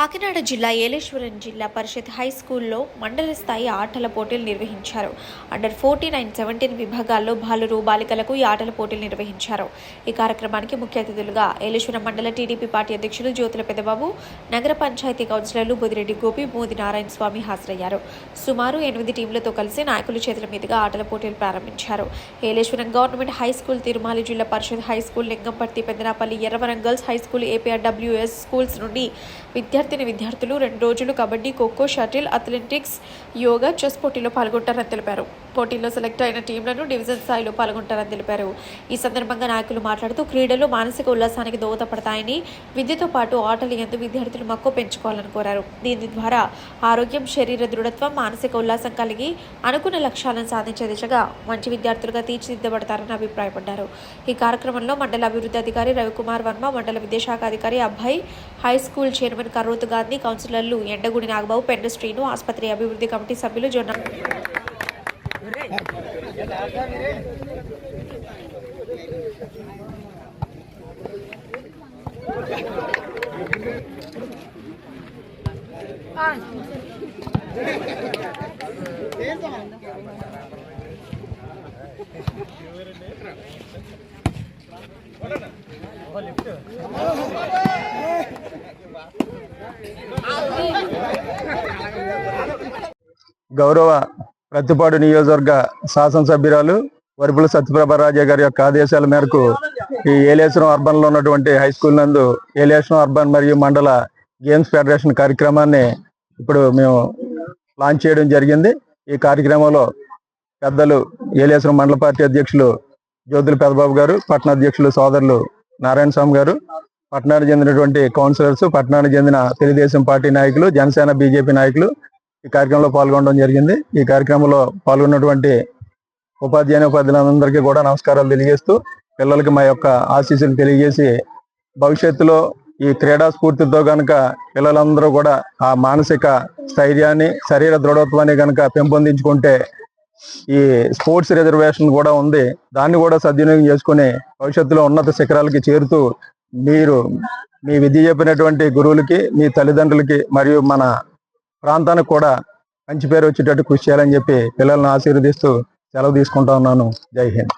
కాకినాడ జిల్లా ఏలేశ్వరం జిల్లా పరిషత్ హై స్కూల్లో మండల స్థాయి ఆటల పోటీలు నిర్వహించారు. అండర్ ఫోర్టీన్ అండ్ సెవెంటీన్ విభాగాల్లో బాలురు బాలికలకు ఈ ఆటల పోటీలు నిర్వహించారు. ఈ కార్యక్రమానికి ముఖ్య అతిథులుగా ఏలేశ్వరం మండల టీడీపీ పార్టీ అధ్యక్షులు జ్యోతుల పెదబాబు నగర పంచాయతీ కౌన్సిలర్లు బుదిరెడ్డి గోపి మోది నారాయణ స్వామి హాజరయ్యారు. సుమారు ఎనిమిది టీంలతో కలిసి నాయకుల చేతుల మీదుగా ఆటల పోటీలు ప్రారంభించారు. Yeleswaram government high school Tirumali Zilla Parishad high school Lingamparthi Peddanapalli Erravaram girls high school APRWS schools నుండి విద్యార్థి విద్యార్థిని విద్యార్థులు రెండు రోజులు kabaddi khokho shuttle athletics yoga chess పోటీలో పాల్గొంటారని తెలిపారు. పోటీల్లో సెలెక్ట్ అయిన టీంలను డివిజన్ స్థాయిలో పాల్గొంటారని తెలిపారు. ఈ సందర్భంగా నాయకులు మాట్లాడుతూ క్రీడలు మానసిక ఉల్లాసానికి దోహదపడతాయని విద్యతో పాటు ఆటలు ఎందు విద్యార్థులు మక్కువ పెంచుకోవాలని కోరారు. దీని ద్వారా ఆరోగ్యం శరీర దృఢత్వం మానసిక ఉల్లాసం కలిగి అనుకున్న లక్ష్యాలను సాధించే దిశగా మంచి విద్యార్థులుగా తీర్చిదిద్దబడతారని అభిప్రాయపడ్డారు. ఈ కార్యక్రమంలో మండల అభివృద్ధి అధికారి రవికుమార్ వర్మ మండల విద్యాశాఖ అధికారి అబ్బాయి high school chairman Karoth Gandhi కౌన్సిలర్లు ఎండగుడి నాగబాబు పెండ శ్రీను ఆసుపత్రి అభివృద్ధి కమిటీ సభ్యులు జొన్న గౌరవ ప్రతిపాడు నియోజకవర్గ శాసనసభ్యురాలు వరిపుల సత్యప్రభ రాజా గారి యొక్క ఆదేశాల మేరకు ఈ ఏలేశ్వరం అర్బన్లో ఉన్నటువంటి హై స్కూల్ నందు ఏలేశ్వరం అర్బన్ మరియు మండల గేమ్స్ ఫెడరేషన్ కార్యక్రమాన్ని ఇప్పుడు మేము లాంచ్ చేయడం జరిగింది. ఈ కార్యక్రమంలో పెద్దలు ఏలేశ్వరం మండల పార్టీ అధ్యక్షులు జ్యోతుల పెదబాబు గారు పట్టణ అధ్యక్షులు సోదరులు నారాయణ స్వామి గారు పట్టణానికి చెందినటువంటి కౌన్సిలర్స్ పట్టణానికి చెందిన తెలుగుదేశం పార్టీ నాయకులు జనసేన బీజేపీ నాయకులు ఈ కార్యక్రమంలో పాల్గొనడం జరిగింది. ఈ కార్యక్రమంలో పాల్గొన్నటువంటి ఉపాధ్యాయుని ఉపాధ్యాయులందరికీ కూడా నమస్కారాలు తెలియజేస్తూ పిల్లలకి మా యొక్క ఆశీస్సులు తెలియజేసి భవిష్యత్తులో ఈ క్రీడా స్ఫూర్తితో కనుక పిల్లలందరూ కూడా ఆ మానసిక స్థైర్యాన్ని శరీర దృఢత్వాన్ని కనుక పెంపొందించుకుంటే ఈ స్పోర్ట్స్ రిజర్వేషన్ కూడా ఉంది. దాన్ని కూడా సద్వినియోగం చేసుకుని భవిష్యత్తులో ఉన్నత శిఖరాలకి చేరుతూ మీరు మీ విద్య చెప్పినటువంటి గురువులకి మీ తల్లిదండ్రులకి మరియు మన ప్రాంతానికి కూడా మంచి పేరు వచ్చేటట్టు కృషి చేయాలని చెప్పి పిల్లల్ని ఆశీర్వదిస్తూ సెలవు తీసుకుంటా ఉన్నాను. జై హింద్.